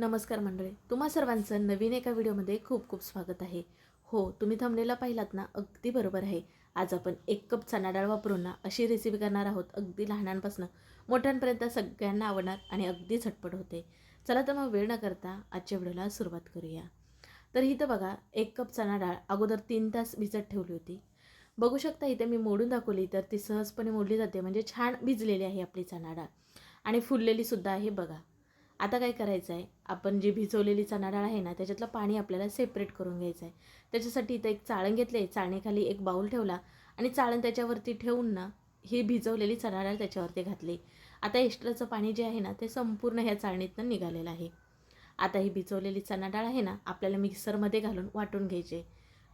नमस्कार मंडळी तुम्हा सर्वांचं नवीन एका व्हिडिओमध्ये खूप खूप स्वागत आहे. हो तुम्ही थंबनेला पाहिलात ना अगदी बरोबर आहे. आज आपण एक कप चणा डाळ वापरून ना अशी रेसिपी करणार आहोत अगदी लहानांपासून. मोठ्यांपर्यंत सगळ्यांना आवडणार आणि अगदी झटपट होते. चला तर मग वेळ न करता आजच्या व्हिडिओला सुरुवात करूया. तर इथं बघा एक कप चणा डाळ अगोदर तीन तास भिजत ठेवली होती. बघू शकता इथे मी मोडून दाखवली तर ती सहजपणे मोडली जाते म्हणजे छान भिजलेली आहे आपली चणा डाळ. आणि फुललेलीसुद्धा आहे बघा. आता काय करायचं आहे? आपण जी भिजवलेली चणा डाळ आहे ना त्याच्यातलं पाणी आपल्याला सेपरेट करून घ्यायचं आहे. त्याच्यासाठी इथं एक चाळण घेतले चाळणीखाली एक बाऊल ठेवला आणि चाळण त्याच्यावरती ठेवून ना ही भिजवलेली चणा डाळ त्याच्यावरती घातली. आता एक्स्ट्राचं पाणी जे आहे ना ते संपूर्ण ह्या चाळणीतनं निघालेलं आहे. आता ही भिजवलेली चणा डाळ आहे ना आपल्याला मिक्सरमध्ये घालून वाटून घ्यायचे.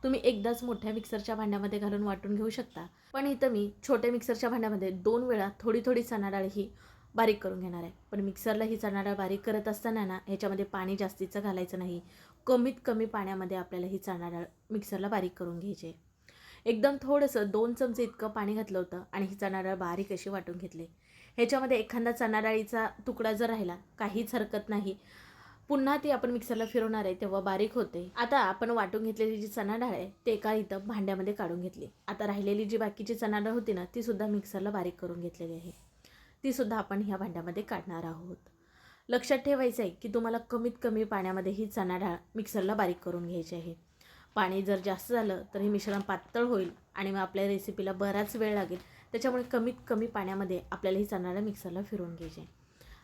तुम्ही एकदाच मोठ्या मिक्सरच्या भांड्यामध्ये घालून वाटून घेऊ शकता. पण इथं मी छोट्या मिक्सरच्या भांड्यामध्ये दोन वेळा थोडी थोडी चणा डाळ ही बारीक करून घेणार आहे. पण मिक्सरला ही चणा डाळ बारीक करत असताना ना ह्याच्यामध्ये पाणी जास्तीचं घालायचं नाही. कमीत कमी पाण्यामध्ये आपल्याला ही चणा डाळ मिक्सरला बारीक करून घ्यायची. आहे. एकदम थोडंसं दोन चमचे इतकं पाणी घातलं होतं आणि ही चणा डाळ बारीक अशी वाटून घेतली. ह्याच्यामध्ये एखादा चणा डाळीचा तुकडा जर राहिला काहीच हरकत नाही. पुन्हा ती आपण मिक्सरला फिरवणार आहे तेव्हा बारीक होते. आता आपण वाटून घेतलेली जी चणा डाळ आहे ते एका इथं भांड्यामध्ये काढून घेतली. आता राहिलेली जी बाकीची चणा डाळ होती ना ती सुद्धा मिक्सरला बारीक करून घेतलेली आहे. तीसुद्धा आपण ह्या भांड्यामध्ये काढणार आहोत. लक्षात ठेवायचं आहे की तुम्हाला कमीत कमी पाण्यामध्ये ही चणा डाळ मिक्सरला बारीक करून घ्यायची आहे. पाणी जर जास्त झालं तर हे मिश्रण पातळ होईल आणि मग आपल्या रेसिपीला बराच वेळ लागेल. त्याच्यामुळे कमीत कमी पाण्यामध्ये आपल्याला ही चणा डाळ मिक्सरला फिरवून घ्यायची आहे.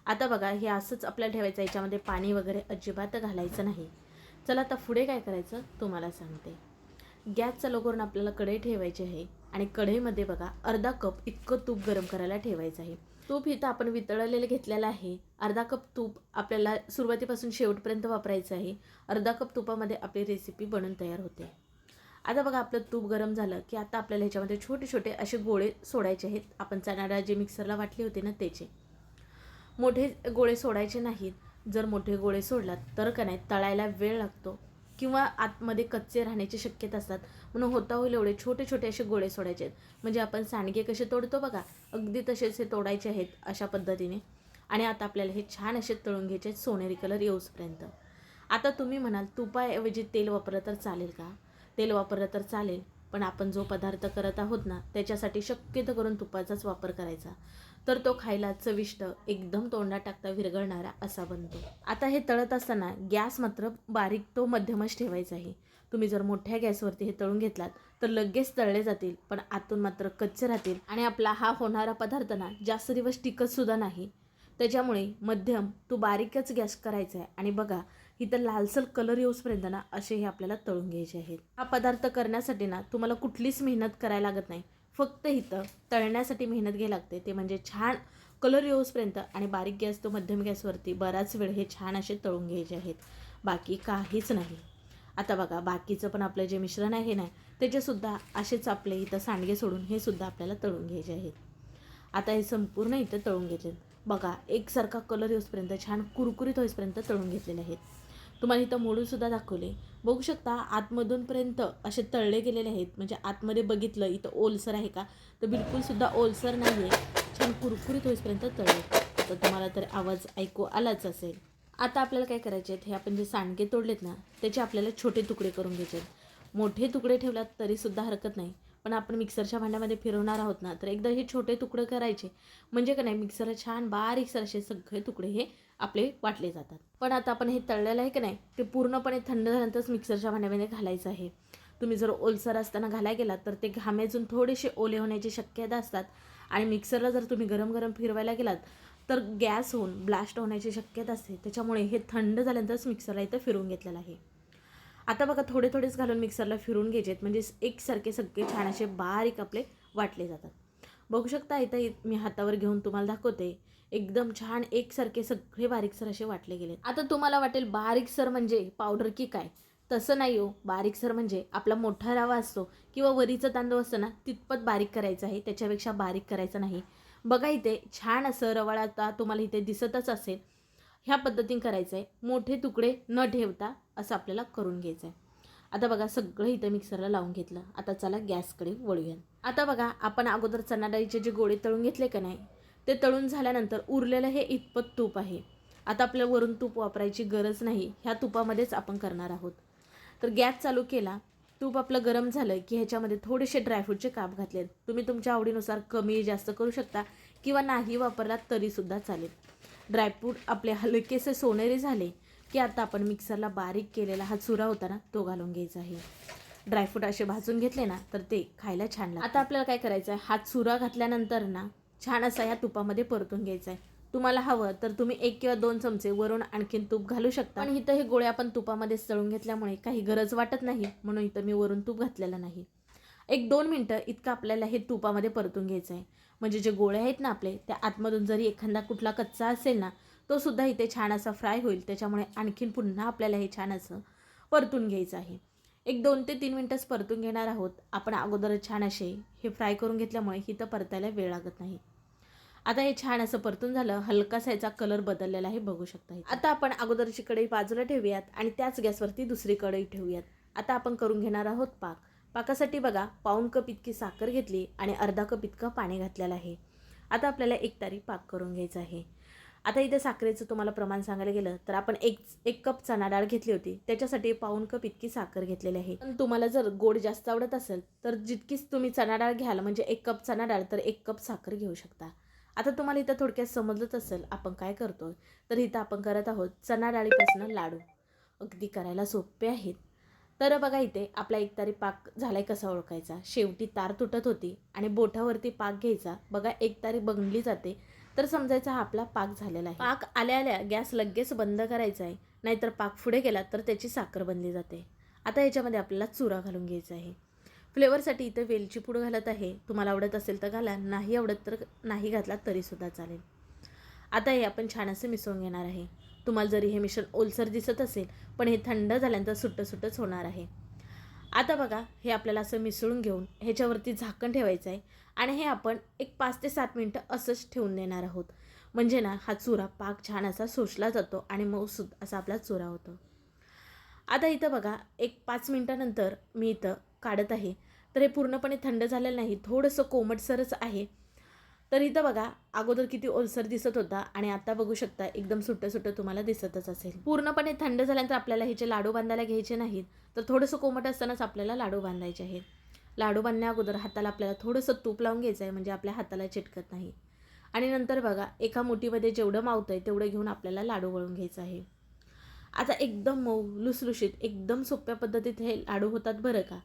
आता बघा हे असंच आपल्याला ठेवायचं आहे. याच्यामध्ये पाणी वगैरे अजिबात घालायचं नाही. चला आता पुढे काय करायचं तुम्हाला सांगते. गॅस चालू करून आपल्याला कढई ठेवायची आहे आणि कढईमध्ये बघा अर्धा कप इतकं तूप गरम करायला ठेवायचं आहे. तूप इथं आपण वितळलेलं घेतलेलं आहे. अर्धा कप तूप आपल्याला सुरुवातीपासून शेवटपर्यंत वापरायचं आहे. अर्धा कप तुपामध्ये आपली रेसिपी बनून तयार होते. आता बघा आपलं तूप गरम झालं की आता आपल्याला ह्याच्यामध्ये छोटे छोटे असे गोळे सोडायचे आहेत. आपण चणाडाळ जे मिक्सरला वाटले होते ना त्याचे. मोठे गोळे सोडायचे नाहीत. जर मोठे गोळे सोडलात तर का नाही तळायला वेळ लागतो. किंवा आतमध्ये कच्चे राहण्याची शक्यता असतात. म्हणून होता होईल एवढे छोटे छोटे असे गोळे सोडायचे आहेत. म्हणजे आपण सांडगे कसे तोडतो बघा अगदी तसेच हे तोडायचे आहेत अशा पद्धतीने. आणि आता आपल्याला हे छान असे तळून घ्यायचे आहेत सोनेरी कलर येऊसपर्यंत. आता तुम्ही म्हणाल तुपाऐवजी तेल वापरलं तर चालेल का? तेल वापरलं तर चालेल. पण आपण जो पदार्थ करत आहोत ना त्याच्यासाठी शक्यतो करून तुपाचाच वापर करायचा. तर तो खायला चविष्ट एकदम तोंडात टाकता विरघळणारा असा बनतो. आता हे तळत असताना गॅस मात्र बारीक तो मध्यमच ठेवायचा आहे. तुम्ही जर मोठ्या गॅसवरती हे तळून घेतलात तर लगेच तळले जातील पण आतून मात्र कच्चे राहतील. आणि आपला हा होणारा पदार्थ ना जास्त दिवस टिकतसुद्धा नाही. त्याच्यामुळे मध्यम तू बारीकच गॅस करायचा आहे. आणि बघा इथं लालसर कलर येऊसपर्यंत ना असे हे आपल्याला तळून घ्यायचे आहेत. हा पदार्थ करण्यासाठी ना तुम्हाला कुठलीच मेहनत करायला लागत नाही. फक्त इथं तळण्यासाठी मेहनत घ्यावी लागते. ते म्हणजे छान कलर येऊसपर्यंत आणि बारीक गॅस तो मध्यम गॅसवरती बराच वेळ हे छान असे तळून घ्यायचे आहेत. बाकी काहीच नाही. आता बघा बाकीचं पण आपलं जे मिश्रण आहे ना त्याचेसुद्धा असेच आपले इथं सांडगे सोडून हे सुद्धा आपल्याला तळून घ्यायचे आहेत. आता हे संपूर्ण इथं तळून घ्यायचे बघा एकसारखा कलर येऊसपर्यंत छान कुरकुरीत होईपर्यंत तळून घेतलेले आहेत. तुम्हाला इथं मोडूनसुद्धा दाखवले. बघू शकता आतमधूनपर्यंत असे तळले गेलेले आहेत. म्हणजे आतमध्ये बघितलं इथं ओलसर आहे का? तर बिलकुलसुद्धा ओलसर नाही आहे छान कुरकुरीत होईपर्यंत तळले. तर तुम्हाला तर आवाज ऐकू आलाच असेल. आता आपल्याला काय करायचे आहेत? हे आपण जे सांडगे तोडलेत ना त्याचे आपल्याला छोटे तुकडे करून घ्यायचे आहेत. मोठे तुकडे ठेवलात तरीसुद्धा हरकत नाही. पण आपण मिक्सरच्या भांड्यामध्ये फिरवणार आहोत ना तर एकदा हे छोटे तुकडे करायचे. म्हणजे का नाही मिक्सरला छान बारीकसर असे सगळे तुकडे हे आपले वाटले जातात. पण आता आपण हे तळलेलं आहे की नाही ते पूर्णपणे थंड झाल्यानंतरच मिक्सरच्या भांड्यामध्ये घालायचं आहे. तुम्ही जर ओलसर असताना घालाय गेलात तर ते घामेजून थोडेसे ओले होण्याची शक्यता असतात. आणि मिक्सरला जर तुम्ही गरम गरम फिरवायला गेलात तर गॅस होऊन ब्लास्ट होण्याची शक्यता असते. त्याच्यामुळे हे थंड झाल्यानंतरच मिक्सरला इथं फिरून घेतलेलं आहे. आता बघा थोडे थोडेच घालून मिक्सरला फिरून घ्यायचे म्हणजे एकसारखे सगळे छान असे बारीक आपले वाटले जातात. बघू शकता इथं मी हातावर घेऊन तुम्हाला दाखवते. एकदम छान एकसारखे सगळे बारीकसर असे वाटले गेले आता तुम्हाला वाटेल बारीकसर म्हणजे पावडर की काय? तसं नाही हो. बारीकसर म्हणजे आपला मोठा रवा असतो किंवा वरीचं तांदूळ असतं ना तितपत बारीक करायचं आहे. त्याच्यापेक्षा बारीक करायचं नाही. बघा इथे छान असं रवाळ आता तुम्हाला इथे दिसतच असेल. ह्या पद्धतीने करायचं आहे मोठे तुकडे न ठेवता असं आपल्याला करून घ्यायचं आहे आता बघा सगळं इथं मिक्सरला लावून घेतलं. आता चला गॅसकडे वळूया आता बघा आपण अगोदर चणा डाळीचे जे गोळे तळून घेतले का नाही ते तळून झाल्यानंतर उरलेलं हे इतपत तूप आहे. आता आपल्याला वरून तूप वापरायची गरज नाही. ह्या तुपामध्येच आपण करणार आहोत. तर गॅस चालू केला. तूप आपलं गरम झालं की ह्याच्यामध्ये थोडेसे ड्रायफ्रूटचे काप घातलेत. तुम्ही तुमच्या आवडीनुसार कमी जास्त करू शकता किंवा नाही वापरलात तरीसुद्धा चालेल. ड्रायफ्रूट आपले हलकेसे सोनेरी झाले की आता आपण मिक्सरला बारीक केलेला हा चुरा होता ना तो घालून घ्यायचा आहे. ड्रायफ्रूट असे भाजून घेतले ना तर ते खायला छान लागतं. आता आपल्याला काय करायचं आहे हा चुरा घातल्यानंतर ना छान असा या तुपामध्ये परतून घ्यायचा आहे तुम्हाला हवं तर तुम्ही एक किंवा दोन चमचे वरून आणखीन तूप घालू शकता. आणि इथं हे गोळे आपण तुपामध्ये तळून घेतल्यामुळे काही गरज वाटत नाही म्हणून इथं मी वरून तूप घातलेलं नाही. एक दोन मिनटं इतकं आपल्याला हे तुपामध्ये परतून घ्यायचं आहे म्हणजे जे गोळे आहेत ना आपले त्या आतमधून जरी एखादा कुठला कच्चा असेल ना तो सुद्धा इथे छान असा फ्राय होईल. त्याच्यामुळे आणखीन पुन्हा आपल्याला हे छान असं परतून घ्यायचं आहे. एक दोन ते तीन मिनटंच परतून घेणार आहोत. आपण अगोदर छान असे हे फ्राय करून घेतल्यामुळे इथं परतायला वेळ लागत नाही. आता हे छान असं परतून झालं. हलकासा याचा कलर बदललेला आहे बघू शकता आता आपण अगोदरची कढई बाजूला ठेवूयात आणि त्याच गॅसवरती दुसरी कढई ठेवूयात. आता आपण करून घेणार आहोत पाक. पाकासाठी बघा पाऊण कप इतकी साखर घेतली आणि अर्धा कप इतकं पाणी घातलेलं आहे. आता आपल्याला एक तारी पाक करून घ्यायचा आहे. आता इथे साखरेचं तुम्हाला प्रमाण सांगायला गेलं तर आपण एक एक कप चणा डाळ घेतली होती. त्याच्यासाठी पाऊण कप इतकी साखर घेतलेली आहे. पण तुम्हाला जर गोड जास्त आवडत असेल तर जितकीच तुम्ही चणा डाळ घ्याल म्हणजे एक कप चणा डाळ तर एक कप साखर घेऊ शकता. आता तुम्हाला इथं थोडक्यात समजलंच असेल आपण काय करतोय. तर इथं आपण करत आहोत चणा डाळीपासून लाडू. अगदी करायला सोपे आहेत. तर बघा इथे आपला एक तारी पाक झालाय कसा ओळखायचा. शेवटी तार तुटत होती आणि बोटावरती पाक घ्यायचा. बघा एक तारी बनली जाते. तर समजायचा हा आपला पाक झालेला आहे. पाक आल्या आल्या गॅस लगेच बंद करायचा आहे. नाहीतर पाक पुढे गेला तर त्याची साखर बनली जाते. आता याच्यामध्ये आपल्याला चुरा घालून घ्यायचा आहे. फ्लेवरसाठी इथं वेलची पूड घालत आहे. तुम्हाला आवडत असेल तर घाला. नाही आवडत तर नाही घातला तरीसुद्धा चालेल. आता हे आपण छान असं मिसळून घेणार आहे. तुम्हाला जरी हे मिश्रण ओलसर दिसत असेल पण हे थंड झाल्यानंतर सुट्टं सुट्टंच होणार आहे. आता बघा हे आपल्याला असं मिसळून घेऊन ह्याच्यावरती झाकण ठेवायचं आहे. आणि हे आपण एक पाच ते सात मिनटं असंच ठेवून देणार आहोत. म्हणजे ना हा चुरा पाक छान असा सोसला जातो आणि मऊसूद असा आपला चुरा होतो. आता इथं बघा एक पाच मिनटानंतर मी इथं काढत आहे. तर हे पूर्णपणे थंड झालेलं नाही थोडंसं कोमटसरच आहे. तर इथं बघा अगोदर किती ओलसर दिसत होता आणि आता बघू शकता एकदम सुट्टं सुट्टं तुम्हाला दिसतच असेल. पूर्णपणे थंड झाल्यानंतर आपल्याला ह्याचे लाडू बांधायला घ्यायचे नाहीत तर थोडंसं कोमट असतानाच आपल्याला लाडू बांधायचे आहेत. लाडू बांधण्या अगोदर हाताला आपल्याला थोडंसं तूप लावून घ्यायचं आहे म्हणजे आपल्या हाताला चिटकत नाही. आणि नंतर बघा एका मुठीमध्ये जेवढं मावतं आहे तेवढं घेऊन आपल्याला लाडू वळून घ्यायचं आहे. आता एकदम मऊ लुसलुशीत एकदम सोप्या पद्धतीत हे लाडू होतात बरं का?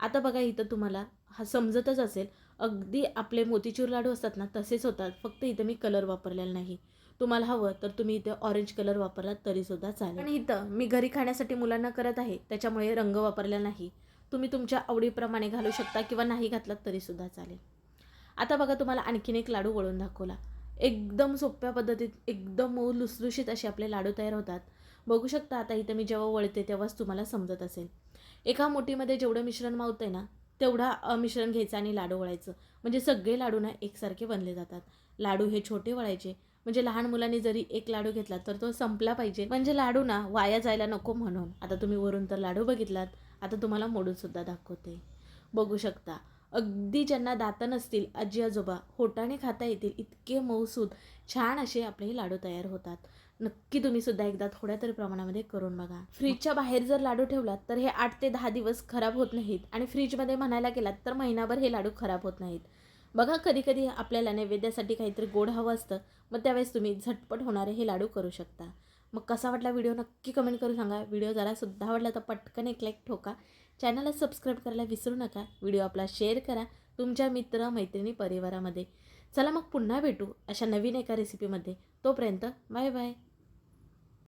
आता बघा इथं तुम्हाला हा समजतच असेल. अगदी आपले मोतीचूर लाडू असतात ना तसेच होतात. फक्त इथं मी कलर वापरलेला नाही. तुम्हाला हवं तर तुम्ही इथे ऑरेंज कलर वापरलात तरीसुद्धा चालेल. आणि इथं मी घरी खाण्यासाठी मुलांना करत आहे त्याच्यामुळे रंग वापरला नाही. तुम्ही तुमच्या आवडीप्रमाणे घालू शकता किंवा नाही घातलात तरीसुद्धा चालेल. आता बघा तुम्हाला आणखीन एक लाडू वळून दाखवला. एकदम सोप्या पद्धतीत एकदम मऊ लुसलुशीत असे आपले लाडू तयार होतात. बघू शकता आता इथं मी जेव्हा वळते तेव्हाच तुम्हाला समजत असेल. एका मोठीमध्ये जेवढं मिश्रण मावतं आहे ना तेवढा मिश्रण घ्यायचं आणि लाडू वळायचं. म्हणजे सगळे लाडू ना एकसारखे बनले जातात. लाडू हे छोटे वळायचे. म्हणजे लहान मुलांनी जरी एक लाडू घेतला तर तो संपला पाहिजे. म्हणजे लाडू ना वाया जायला नको म्हणून. आता तुम्ही वरून तर लाडू बघितलात. आता तुम्हाला मोडूनसुद्धा दाखवते. बघू शकता अगदी ज्यांना दातं नसतील आजी आजोबा होटाने खाता येतील इतके मऊसूद छान असे आपले हे लाडू तयार होतात. नक्की तुम्ही सुद्धा एकदा थोड्या तरी प्रमाणामध्ये करून बघा. फ्रीजच्या बाहेर जर लाडू ठेवलात तर हे आठ ते दहा दिवस खराब होत नाहीत आणि फ्रीजमध्ये म्हणायला गेलात तर महिनाभर हे लाडू खराब होत नाहीत. बघा कधीकधी आपल्याला नैवेद्यासाठी काहीतरी गोड हवं असतं मग त्यावेळेस तुम्ही झटपट होणारे हे लाडू करू शकता. मग कसा वाटला व्हिडिओ नक्की कमेंट करून सांगा. व्हिडिओ जरासुद्धा आवडला तर पटकन एक लाईक ठोका. चॅनलला सबस्क्राईब करायला विसरू नका. व्हिडिओ आपला शेअर करा तुमच्या मित्र मैत्रिणी परिवारामध्ये. चला मग पुन्हा भेटू अशा नवीन एका रेसिपीमध्ये तोपर्यंत बाय बाय